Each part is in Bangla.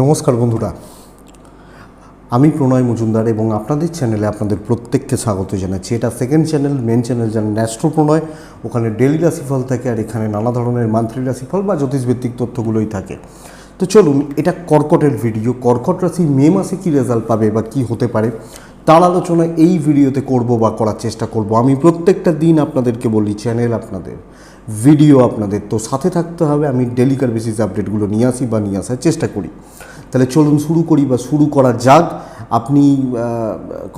নমস্কার বন্ধুরা। আমি প্রণয় মজুমদার এবং আপনাদের চ্যানেলে আপনাদের প্রত্যেককে স্বাগত জানাচ্ছি। এটা সেকেন্ড চ্যানেল মেন চ্যানেল যেন ন্যাস্ট্রো প্রণয় ওখানে ডেলি রাশিফল থাকে আর এখানে নানা ধরনের মান্থলি রাশিফল বা জ্যোতিষভিত্তিক তথ্যগুলোই থাকে। তো চলুন, এটা কর্কটের ভিডিও কর্কট রাশি মে মাসে কী রেজাল্ট পাবে বা কী হতে পারে? তার আলোচনা এই ভিডিওতে করব বা করার চেষ্টা করব। আমি প্রত্যেকটা দিন আপনাদেরকে বলি চ্যানেল আপনাদের ভিডিও আপনাদের। তো সাথে থাকতে হবে, আমি ডেলিকার বেসিস আপডেটগুলো নিয়ে আসি বা নিয়ে আসার চেষ্টা করি। তাহলে চলুন শুরু করি বা শুরু করা যাক। আপনি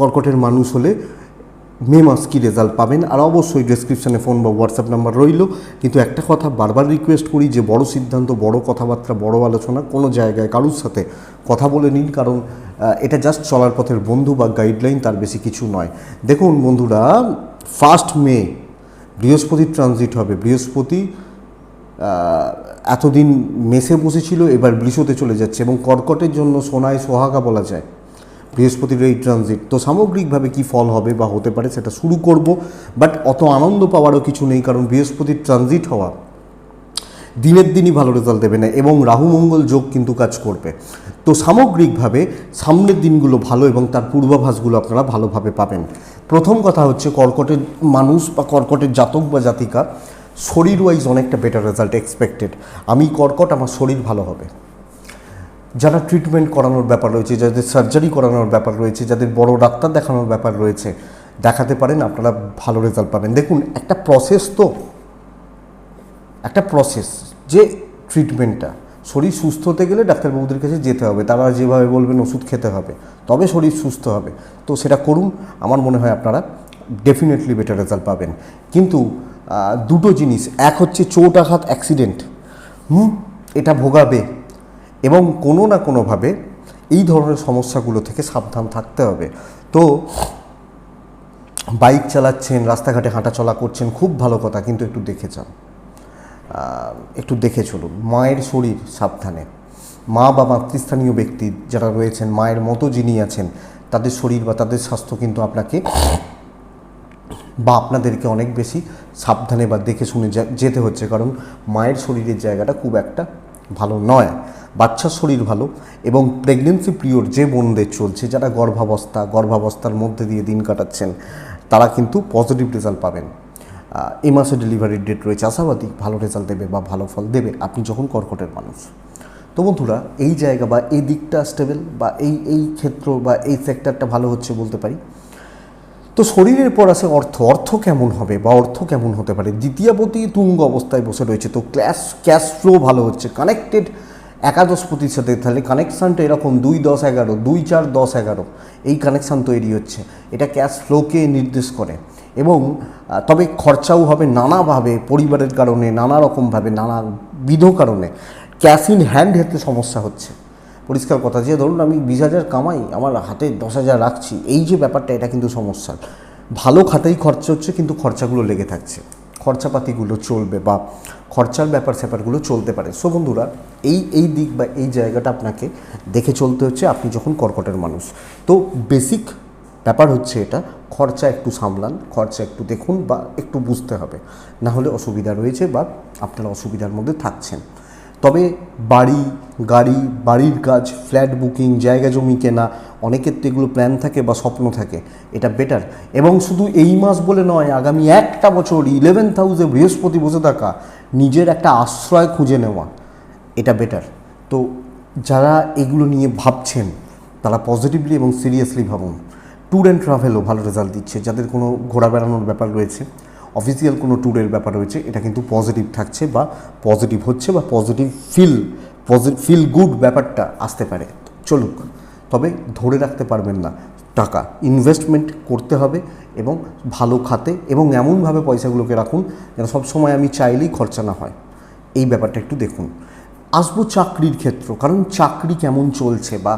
কর্কটের মানুষ হলে মে মাস কী রেজাল্ট পাবেন? আর অবশ্যই ডেসক্রিপশানে ফোন বা হোয়াটসঅ্যাপ নাম্বার রইল। কিন্তু একটা কথা বারবার রিকোয়েস্ট করি যে, বড় সিদ্ধান্ত, বড় কথাবার্তা, বড় আলোচনা কোনো জায়গায় কারুর সাথে কথা বলে নিন। কারণ এটা জাস্ট চলার পথের বন্ধু বা গাইডলাইন তার বেশি কিছু নয়। দেখুন বন্ধুরা ফার্স্ট মে বৃহস্পতি ট্রানজিট হবে। বৃহস্পতি এতদিন মেসে বসেছিল, এবার বৃষতে চলে যাচ্ছে এবং কর্কটের জন্য সোনায় সোহাগা বলা যায়। বৃহস্পতির এই ট্রানজিট তো সামগ্রিকভাবে কি ফল হবে বা হতে পারে সেটা শুরু করব বাট অত আনন্দ পাওয়ারও কিছু নেই, কারণ বৃহস্পতির ট্রানজিট হওয়া দিনের দিনই ভালো রেজাল্ট দেবে না, এবং রাহু মঙ্গল যোগ কিন্তু কাজ করবে। তো সামগ্রিকভাবে সামনের দিনগুলো ভালো এবং তার পূর্বাভাসগুলো আপনারা ভালোভাবে পাবেন। প্রথম কথা হচ্ছে কর্কটের মানুষ বা কর্কটের জাতক বা জাতিকা শরীর ওয়াইজ অনেকটা বেটার রেজাল্ট এক্সপেক্টেড আমি কর্কট, আমার শরীর ভালো হবে। যারা ট্রিটমেন্ট করানোর ব্যাপার রয়েছে, যাদের সার্জারি করানোর ব্যাপার রয়েছে, যাদের বড় ডাক্তার দেখানোর ব্যাপার রয়েছে, দেখাতে পারেন, আপনারা ভালো রেজাল্ট পাবেন। দেখুন, একটা প্রসেস তো, একটা প্রসেস যে ট্রিটমেন্টটা শরীর সুস্থ হতে গেলে ডাক্তারবাবুদের কাছে যেতে হবে, তারা যেভাবে বলবেন ওষুধ খেতে হবে, তবে শরীর সুস্থ হবে। তো সেটা করুন, আমার মনে হয় আপনারা ডেফিনেটলি বেটার রেজাল্ট পাবেন। কিন্তু দুটো জিনিস, এক হচ্ছে চোট আঘাত অ্যাক্সিডেন্ট হুম, এটা ভোগাবে। এবং কোনো না কোনোভাবে এই ধরনের সমস্যাগুলো থেকে সাবধান থাকতে হবে। তো বাইক চালাচ্ছেন, রাস্তাঘাটে হাঁটাচলা করছেন, খুব ভালো কথা, কিন্তু একটু দেখে যান। একটু দেখে চলুন, মায়ের শরীর সাবধানে। মা বা মাতৃস্থানীয় ব্যক্তি যারা রয়েছেন, মায়ের মতো যিনি আছেন, তাদের শরীর বা তাদের স্বাস্থ্য কিন্তু আপনাকে বা আপনাদেরকে অনেক বেশি সাবধানে বা দেখে শুনে যেতে হচ্ছে। কারণ মায়ের শরীরের জায়গাটা খুব একটা ভালো নয়। বাচ্চার শরীর ভালো এবং প্রেগনেন্সি পিরিয়ড যে বোনদের চলছে, যারা গর্ভাবস্থা, গর্ভাবস্থার মধ্যে দিয়ে দিন কাটাচ্ছেন, তারা কিন্তু পজিটিভ রেজাল্ট পাবেন। এই মাসে ডেলিভারির ডেট রয়েছে। আশাবাদী, ভালো রেজাল্ট দেবে বা ভালো ফল দেবে আপনি যখন কর্কটের মানুষ। তো বন্ধুরা, এই জায়গা বা এই দিকটা স্টেবল বা এই এই ক্ষেত্র বা এই সেক্টরটা ভালো হচ্ছে বলতে পারি। তো শরীরের পর আসে অর্থ। অর্থ কেমন হবে বা অর্থ কেমন হতে পারে? দ্বিতীয়পতি তুঙ্গ অবস্থায় বসে রয়েছে। তো ক্যাশ ক্যাশ ফ্লো ভালো হচ্ছে। কানেক্টেড একাদশপতির সাথে তাহলে কানেকশানটা এরকম দুই দশ এগারো, দুই চার দশ এগারো, এই কানেকশান তৈরি হচ্ছে। এটা ক্যাশ ফ্লোকে নির্দেশ করে। এবং তবে খরচাও হবে নানাভাবে, পরিবারের কারণে নানা রকমভাবে নানা বিধ কারণে। ক্যাশ ইন হ্যান্ড হেতে সমস্যা হচ্ছে। পরিষ্কার কথা যে, ধরুন আমি বিশ হাজার কামাই, আমার হাতে দশ হাজার রাখছি, এই যে ব্যাপারটা, এটা কিন্তু সমস্যা। ভালো খাতেই খরচা হচ্ছে, কিন্তু খরচাগুলো লেগে থাকছে। খরচাপাতিগুলো চলবে বা খরচার ব্যাপার স্যাপারগুলো চলতে পারে। সো বন্ধুরা, এই এই দিক বা এই জায়গাটা আপনাকে দেখে চলতে হচ্ছে আপনি যখন কর্কটের মানুষ। তো বেসিক ব্যাপার হচ্ছে এটা, খরচা একটু সামলান, খরচা একটু দেখুন বা একটু বুঝতে হবে। না হলে অসুবিধা রয়েছে বা আপনারা অসুবিধার মধ্যে থাকছেন। তবে বাড়ি, গাড়ি, বাড়ির কাজ, ফ্ল্যাট বুকিং, জায়গা জমি কেনা অনেকের তো এগুলো প্ল্যান থাকে বা স্বপ্ন থাকে। এটা বেটার। এবং শুধু এই মাস বলে নয়, আগামী একটা বছর ইলেভেন্থ হাউসে বৃহস্পতি বসে থাকা, নিজের একটা আশ্রয় খুঁজে নেওয়া, এটা বেটার। তো যারা এগুলো নিয়ে ভাবছেন, তারা পজিটিভলি এবং সিরিয়াসলি ভাবুন। ট্যুর অ্যান্ড ট্রাভেলও ভালো রেজাল্ট দিচ্ছে। যাদের কোনো ঘোরা বেড়ানোর ব্যাপার রয়েছে অফিসিয়াল কোনো ট্যুরের ব্যাপার রয়েছে, এটা কিন্তু পজিটিভ থাকছে বা পজিটিভ হচ্ছে বা positive feel positive feel good ব্যাপারটা আসতে পারে। চলুক তবে ধরে রাখতে পারবেন না, টাকা। ইনভেস্টমেন্ট করতে হবে এবং ভালো খাতে এবং এমনভাবে পয়সাগুলোকে রাখুন যেন সবসময় আমি চাইলেই খরচা না হয়। এই ব্যাপারটা একটু দেখুন। আসব চাকরির ক্ষেত্র, কারণ চাকরি কেমন চলছে বা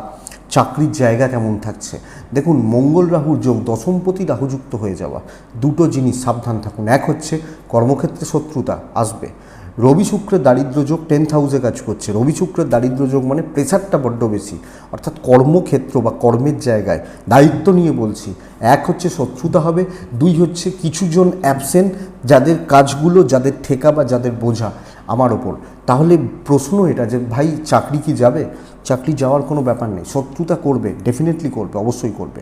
চাকরির জায়গা কেমন থাকছে? দেখুন, মঙ্গল রাহুর যোগ দশমপতি রাহুযুক্ত হয়ে যাওয়া। দুটো জিনিস সাবধান থাকুন। এক হচ্ছে, কর্মক্ষেত্রে শত্রুতা আসবে। রবি শুক্রের দারিদ্র যোগ টেন্থ হাউসে কাজ করছে। রবি শুক্রের দারিদ্র যোগ মানে প্রেশারটা বড্ড বেশি। অর্থাৎ কর্মক্ষেত্র বা কর্মের জায়গায় দায়িত্ব নিয়ে বলছি। এক হচ্ছে শত্রুতা হবে, দুই হচ্ছে কিছুজন অ্যাবসেন্ট যাদের কাজগুলো, যাদের ঠেকা বা যাদের বোঝা আমার ওপর। তাহলে প্রশ্ন এটা যে, ভাই, চাকরি কি যাবে? চাকরি যাওয়ার কোনো ব্যাপার নেই। শত্রুতা করবে ডেফিনেটলি করবে, অবশ্যই করবে।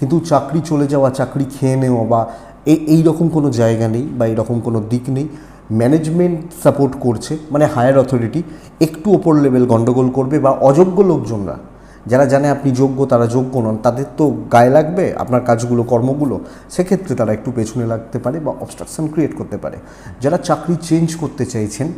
কিন্তু চাকরি চলে যাওয়া, চাকরি খেয়ে নেওয়া বা এই এই রকম কোনো জায়গা নেই বা এরকম কোনো দিক নেই। ম্যানেজমেন্ট সাপোর্ট করছে মানে হায়ার অথরিটি একটু ওপর লেভেল গণ্ডগোল করবে বা অযোগ্য লোকজনরা, যারা জানে আপনি যোগ্য, তারা যোগ্য নন, তাদের তো গায়ে লাগবে আপনার কাজগুলো, কর্মগুলো, সেক্ষেত্রে তারা একটু পেছনে লাগতে পারে বা অবস্ট্রাকশন ক্রিয়েট করতে পারে। যারা চাকরি চেঞ্জ করতে চাইছেন,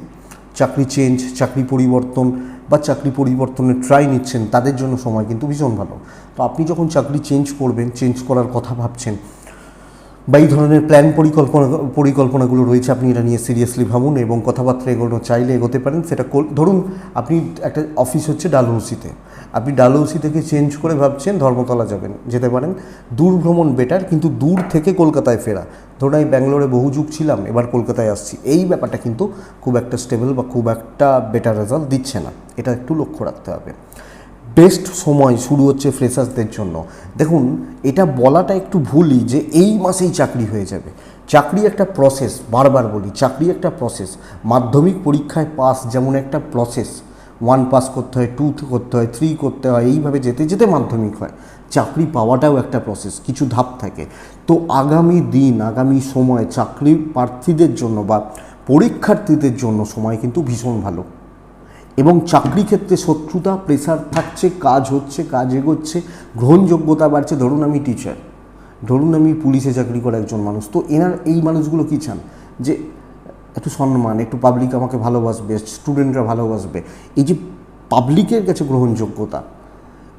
চাকরি চেঞ্জ চাকরি পরিবর্তন বা চাকরি পরিবর্তনের ট্রাই নিচ্ছেন, তাদের জন্য সময় কিন্তু ভীষণ ভালো। তো আপনি যখন চাকরি চেঞ্জ করবেন চেঞ্জ করার কথা ভাবছেন বা এই ধরনের প্ল্যান পরিকল্পনা, পরিকল্পনাগুলো রয়েছে, আপনি এটা নিয়ে সিরিয়াসলি ভাবুন এবং কথাবার্তা এগোনো চাইলে এগোতে পারেন। সেটা ধরুন আপনি একটা অফিস হচ্ছে ডালহৌসিতে। আপনি ডালহৌসি থেকে চেঞ্জ করে ভাবছেন ধর্মতলা যাবেন, যেতে পারেন। দূর ভ্রমণ বেটার কিন্তু দূর থেকে কলকাতায় ফেরা। ধরুন আমি ব্যাঙ্গালোরে বহু যুগ ছিলাম, এবার কলকাতায় আসছি। এই ব্যাপারটা কিন্তু খুব একটা স্টেবল বা খুব একটা বেটার রেজাল্ট দিচ্ছে না। এটা একটু লক্ষ্য রাখতে হবে। বেস্ট সময় শুরু হচ্ছে ফ্রেশার্সদের জন্য। দেখুন, এটা বলাটা একটু ভুলই যে এই মাসেই চাকরি হয়ে যাবে। চাকরি একটা প্রসেস বারবার বলি, চাকরি একটা প্রসেস মাধ্যমিক পরীক্ষায় পাস যেমন একটা প্রসেস ওয়ান পাস করতে হয় টু করতে হয় থ্রি করতে হয়, এইভাবে যেতে যেতে মাধ্যমিক হয়। চাকরি পাওয়াটাও একটা প্রসেস কিছু ধাপ থাকে। তো আগামী দিন, আগামী সময় চাকরি প্রার্থীদের জন্য বা পরীক্ষার্থীদের জন্য সময় কিন্তু ভীষণ ভালো। এবং চাকরি ক্ষেত্রে শত্রুতা প্রেসার থাকছে, কাজ হচ্ছে, কাজ এগোচ্ছে, গ্রহণযোগ্যতা বাড়ছে। ধরুন আমি টিচার ধরুন আমি পুলিশে চাকরি করা একজন মানুষ। তো এনার এই মানুষগুলো কী চান? যে একটু সম্মান, একটু পাবলিক আমাকে ভালোবাসবে স্টুডেন্টরা ভালোবাসবে। এই যে পাবলিকের কাছে গ্রহণযোগ্যতা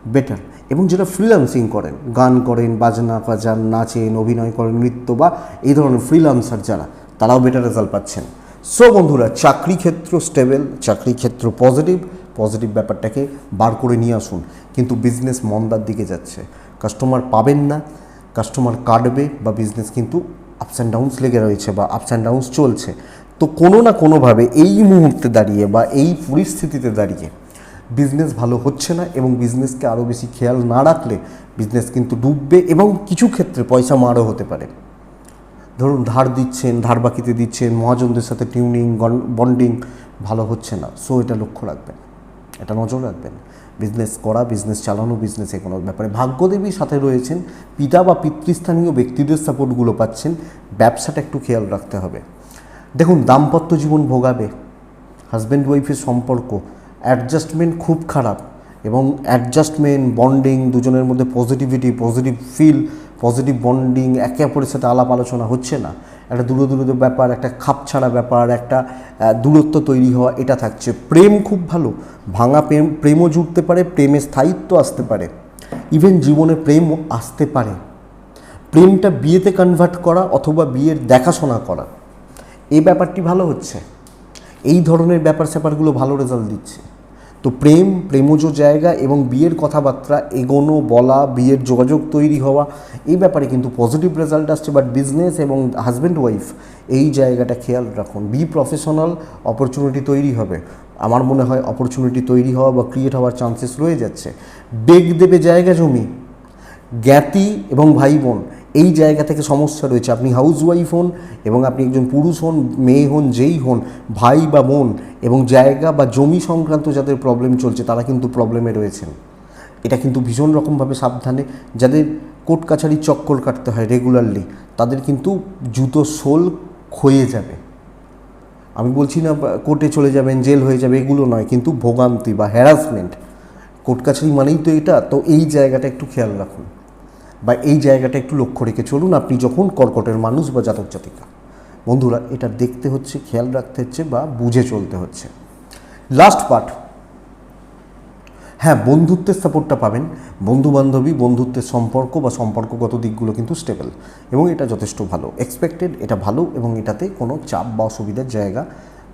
বেটার এবং যেটা ফ্রিল্যান্সিং করেন, গান করেন, বাজনা বাজান, নাচেন, অভিনয় করেন, নৃত্য বা এই ধরনের ফ্রিল্যান্সার যারা, তারাও বেটার রেজাল্ট পাচ্ছেন। সো বন্ধুরা, চাকরি ক্ষেত্র স্টেবল চাকরি ক্ষেত্র পজিটিভ পজিটিভ ব্যাপারটাকে বার করে নিয়ে আসুন। কিন্তু বিজনেস মন্দার দিকে যাচ্ছে। কাস্টমার পাবেন না কাস্টমার কাটবে বা বিজনেস কিন্তু আপস অ্যান্ড ডাউন্স লেগে রয়েছে বা আপস অ্যান্ড ডাউন্স চলছে। তো কোনো না কোনোভাবে এই মুহূর্তে দাঁড়িয়ে বা এই পরিস্থিতিতে দাঁড়িয়ে বিজনেস ভালো হচ্ছে না এবং বিজনেসকে আরও বেশি খেয়াল না রাখলে বিজনেস কিন্তু ডুববে এবং কিছু ক্ষেত্রে পয়সা মারও হতে পারে। ধরুন ধার দিচ্ছেন, ধার বাকিতে দিচ্ছেন, মহাজনদের সাথে টিউনিং বন্ডিং ভালো হচ্ছে না। সো এটা লক্ষ্য রাখবেন। এটা নজর রাখবেন। বিজনেস করা বিজনেস চালানো বিজনেস এগোনোর ব্যাপারে। ভাগ্যদেবীর সাথে রয়েছেন, পিতা বা পিতৃস্থানীয় ব্যক্তিদের সাপোর্টগুলো পাচ্ছেন। ব্যবসাটা একটু খেয়াল রাখতে হবে। দেখুন, দাম্পত্য জীবন ভোগাবে। হাজব্যান্ড ওয়াইফের সম্পর্ক অ্যাডজাস্টমেন্ট খুব খারাপ এবং অ্যাডজাস্টমেন্ট বন্ডিং দুজনের মধ্যে positivity positive feel positive bonding একে অপরের সাথে আলাপ আলোচনা হচ্ছে না। একটা দূর দূরত্ব ব্যাপার, একটা খাপ ছাড়া ব্যাপার, একটা দূরত্ব তৈরি হওয়া, এটা থাকছে। প্রেম খুব ভালো। ভাঙা প্রেম, প্রেমও জুটতে পারে, প্রেমে স্থায়িত্ব আসতে পারে। ইভেন জীবনে প্রেম আসতে পারে। প্রেমটা বিয়েতে কনভার্ট করা অথবা বিয়ের দেখাশোনা করা। এই ব্যাপারটি ভালো হচ্ছে। এই ধরনের ব্যাপার স্যাপারগুলো ভালো রেজাল্ট দিচ্ছে। তো প্রেম, প্রেমজ জায়গা এবং বিয়ের কথাবার্তা, এগোনো, বলা, বিয়ের যোগাযোগ তৈরি হওয়া, এই ব্যাপারে কিন্তু পজিটিভ রেজাল্ট আসছে। বাট বিজনেস এবং হাজব্যান্ড ওয়াইফ এই জায়গাটা খেয়াল রাখুন। বি প্রফেশনাল অপরচুনিটি তৈরি হবে। আমার মনে হয় অপরচুনিটি তৈরি হওয়া বা ক্রিয়েট হওয়ার চান্সেস রয়ে যাচ্ছে। বেগ দেবে জায়গা জমি, জ্ঞাতি এবং ভাই বোন এই জায়গা থেকে সমস্যা রয়েছে। আপনি হাউস ওয়াইফ হন এবং আপনি একজন পুরুষ হন, মেয়ে হন, যেই হন, ভাই বা বোন এবং জায়গা বা জমি সংক্রান্ত যাদের প্রবলেম চলছে, তারা কিন্তু প্রবলেমে রয়েছেন। এটা কিন্তু ভীষণ রকমভাবে সাবধানে যাদের কোর্ট কাছারি চক্কর কাটতে হয় রেগুলারলি তাদের কিন্তু জুতো সোল ক্ষয়ে যাবে। আমি বলছি না কোর্টে চলে যাবেন, জেল হয়ে যাবে, এগুলো নয়, কিন্তু ভোগান্তি বা হ্যারাসমেন্ট কোর্ট কাছারি মানেই তো এটা, তো এই জায়গাটা একটু খেয়াল রাখুন। বা এই জায়গাটা একটু লক্ষ্য রেখে চলুন আপনি যখন কর্কটের মানুষ বা জাতক জাতিকা, বন্ধুরা, এটা দেখতে হচ্ছে, খেয়াল রাখতে হচ্ছে বা বুঝে চলতে হচ্ছে। লাস্ট পার্ট হ্যাঁ বন্ধুত্বের সাপোর্টটা পাবেন। বন্ধু বান্ধবী বন্ধুত্বের সম্পর্ক বা সম্পর্কগত দিকগুলো কিন্তু স্টেবল এবং এটা যথেষ্ট ভালো। এক্সপেক্টেড এটা ভালো এবং এটাতে কোনো চাপ বা অসুবিধার জায়গা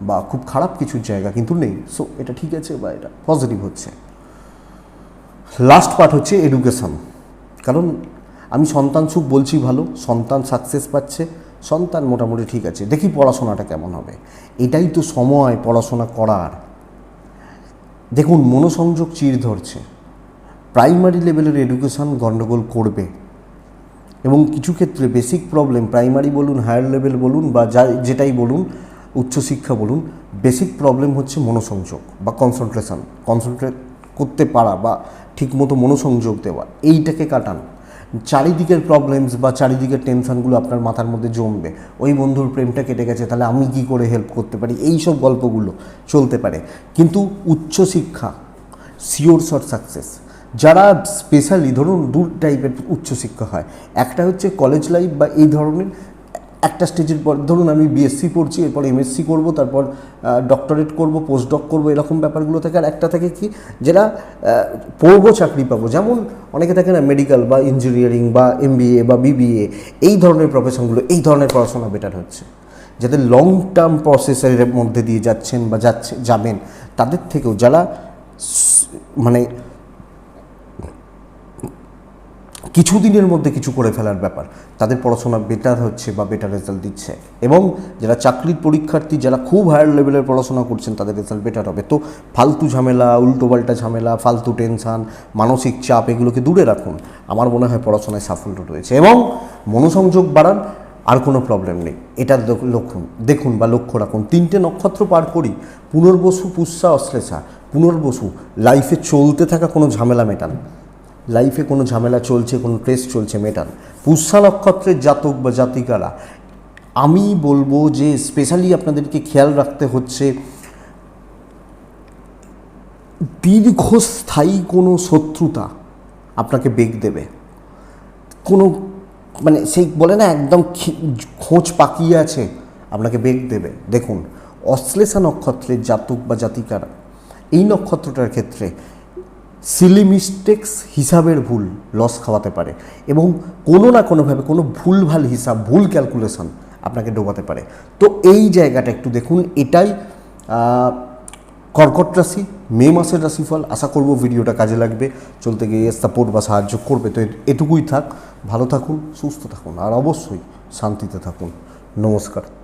বা খুব খারাপ কিছুর জায়গা কিন্তু নেই। সো এটা ঠিক আছে বা এটা পজিটিভ হচ্ছে। লাস্ট পার্ট হচ্ছে এডুকেশন কারণ আমি সন্তান সুখ বলছি ভালো, সন্তান সাকসেস পাচ্ছে, সন্তান মোটামুটি ঠিক আছে, দেখি পড়াশোনাটা কেমন হবে। এটাই তো সময় পড়াশোনা করার। দেখুন, মনোসংযোগ চির ধরছে। প্রাইমারি লেভেলের এডুকেশন গণ্ডগোল করবে। এবং কিছু ক্ষেত্রে বেসিক প্রবলেম প্রাইমারি বলুন হায়ার লেভেল বলুন, বা যা, যেটাই বলুন, উচ্চশিক্ষা বলুন বেসিক প্রবলেম হচ্ছে মনোসংযোগ বা কনসেন্ট্রেশন কনসেন্ট্রেট করতে পারা বা ঠিকমতো মনোসংযোগ দেওয়া। এইটাকে কাটান। চারিদিকের প্রবলেমস বা চারিদিকের টেনশনগুলো আপনার মাথার মধ্যে জমবে। ওই বন্ধুর প্রেমটা কেটে গেছে, তাহলে আমি কি করে হেল্প করতে পারি? এই সব গল্পগুলো চলতে পারে। কিন্তু উচ্চশিক্ষা সিওর শর্ট সাকসেস যারা স্পেশালি ধরুন দু টাইপের উচ্চশিক্ষা হয়, একটা হচ্ছে কলেজ লাইফ বা এই ধরনের একটা স্টেজের পর ধরুন আমি বিএসসি পড়ছি, এরপর এমএসসি করব, তারপর ডক্টরেট করব পোস্ট ডক করব, এরকম ব্যাপারগুলো থাকে আর একটা থাকে কি, যেটা পড়ব, চাকরি পাবো। যেমন অনেকে থাকে না মেডিকেল বা ইঞ্জিনিয়ারিং বা এমবিএ বা বিবিএ এই ধরনের প্রফেশনগুলো এই ধরনের পড়াশোনা বেটার হচ্ছে। যাদের লং টার্ম প্রসেসের মধ্যে দিয়ে যাচ্ছেন বা যাচ্ছে, যাবেন, তাদের থেকেও যারা মানে কিছুদিনের মধ্যে কিছু করে ফেলার ব্যাপার। তাদের পড়াশোনা বেটার হচ্ছে বা বেটার রেজাল্ট দিচ্ছে। এবং যারা চাকরির পরীক্ষার্থী, যারা খুব হায়ার লেভেলের পড়াশোনা করছেন, তাদের রেজাল্ট বেটার হবে। তো ফালতু ঝামেলা উল্টোপাল্টা ঝামেলা, ফালতু টেনশান মানসিক চাপ, এগুলোকে দূরে রাখুন। আমার মনে হয় পড়াশোনায় সাফল্য রয়েছে এবং মনোসংযোগ বাড়ান, আর কোনো প্রবলেম নেই। এটা লক্ষণ। দেখুন বা লক্ষ্য রাখুন, তিনটে নক্ষত্র পার করি, পুনর্বসু পুষ্যা অশ্লেষা, পুনর্বসু লাইফে চলতে থাকা কোনো ঝামেলা মেটান। লাইফে কোনো ঝামেলা চলছে, কোনো ট্রেস চলছে, মেটান। পুষ্যা নক্ষত্রের জাতক বা জাতিকারা, আমি বলব যে স্পেশালি আপনাদেরকে খেয়াল রাখতে হচ্ছে, দীর্ঘস্থায়ী কোনো শত্রুতা আপনাকে বেগ দেবে। কোনো মানে সেই বলে না, একদম খোঁজ পাকিয়ে আছে, আপনাকে বেগ দেবে। দেখুন, অশ্লেষা নক্ষত্রের জাতক বা জাতিকারা, এই নক্ষত্রটার ক্ষেত্রে সিলি মিস্টেক্স হিসাবের ভুল লস খাওয়াতে পারে এবং কোনো না কোনোভাবে কোনো ভুলভাল হিসাব, ভুল ক্যালকুলেশন আপনাকে ডোবাতে পারে। তো এই জায়গাটা একটু দেখুন, এটাই কর্কট রাশি, মে মাসের রাশিফল, আশা করব ভিডিওটা কাজে লাগবে। চলতে গিয়ে সাপোর্ট বা সাহায্য করবে, তো এটুকুই থাক। ভালো থাকুন, সুস্থ থাকুন, আর অবশ্যই শান্তিতে থাকুন। নমস্কার।